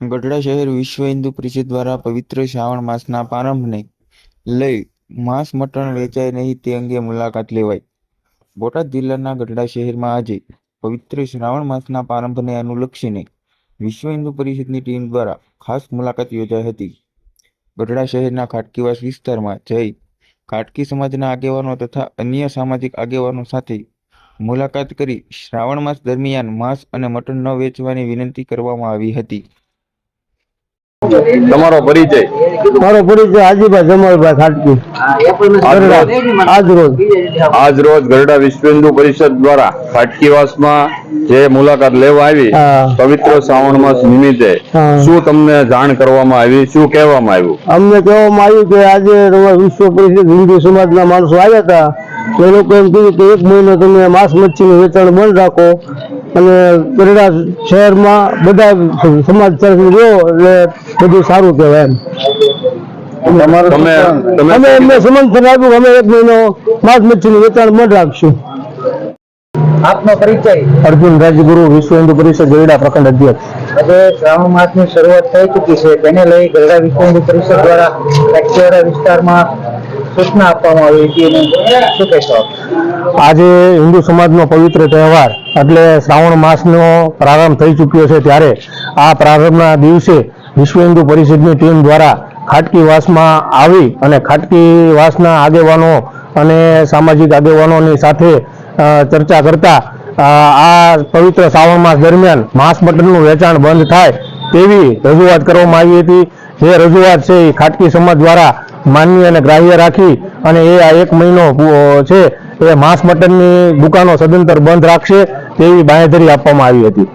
ગઢડા શહેર વિશ્વ હિન્દુ પરિષદ દ્વારા પવિત્ર શ્રાવણ માસના પ્રારંભને લઈ માંસ મટન વેચાય નહીં તે અંગે મુલાકાત લેવાઈ. બોટાદ જિલ્લાના ગઢડા શહેરમાં આજે પવિત્ર શ્રાવણ માસના પ્રારંભને અનુલક્ષીને વિશ્વ હિન્દુ પરિષદની ટીમ દ્વારા ખાસ મુલાકાત યોજાઈ હતી. ગઢડા શહેરના ખાટકીવાસ વિસ્તારમાં જઈ ખાટકી સમાજના આગેવાનો તથા અન્ય સામાજિક આગેવાનો સાથે મુલાકાત કરી શ્રાવણ માસ દરમિયાન માંસ અને મટન ન વેચવાની વિનંતી કરવામાં આવી હતી. તમારો પરિચય. મારો પરિચય હાજીભાઈ જમાલભાઈ ખાટકી. આજ રોજ. આજ રોજ ગરડા પરિષદ દ્વારા ખાટકીવાસમાં જે મુલાકાત લેવા આવી પવિત્ર શ્રાવણ માસ નિમિત્તે શું તમને જાણ કરવામાં આવી શું કહેવામાં આવ્યું? અમને કહેવામાં આવ્યું કે આજે વિશ્વ પરિષદ હિન્દુ સમાજના માણસો આવ્યા હતા. તો એ લોકો એમ કીધું કે એક મહિનો તમે માંસ મચ્છીનું વેચાણ બંધ રાખો અને ગરડા શહેરમાં બધા સમાજ તરફ રહ્યો એટલે બધું સારું કહેવાય એમ. તમે તમે અમે એમને સમંથન આપ્યું અમે એક મહિનો માંસ મચ્છીનું વેચાણ બંધ રાખશું આપનો પરિચય. અર્જુન રાજગુરુ વિશ્વ હિન્દુ પરિષદ ગરડા પ્રખંડ અધ્યક્ષ. આજે શ્રાવણ માસની શરૂઆત થઈ ચૂકી છે. તેને લઈ ગરડા વિશ્વ હિન્દુ પરિષદ દ્વારા વિસ્તારમાં સૂચના આપવામાં આવી હતી. શું કહેશો આજે હિન્દુ સમાજનો પવિત્ર તહેવાર એટલે શ્રાવણ માસનો પ્રારંભ થઈ ચૂક્યો છે ત્યારે. આ પ્રારંભના દિવસે વિશ્વ હિન્દુ પરિષદની ટીમ દ્વારા ખાટકીવાસમાં આવી અને ખાટકીવાસના આગેવાનો અને સામાજિક આગેવાનોની સાથે ચર્ચા કરતા આ પવિત્ર શ્રાવણ માસ દરમિયાન માંસ મટનનું વેચાણ બંધ થાય તેવી રજૂઆત કરવામાં આવી હતી. જે રજૂઆત છે એ ખાટકી સમાજ દ્વારા માન્ય અને ગ્રાહ્ય રાખી અને એ આ એક મહિનો છે એ માંસ મટનની દુકાનો સદંતર બંધ રાખશે તેવી બાંહેધરી આપવામાં આવી હતી.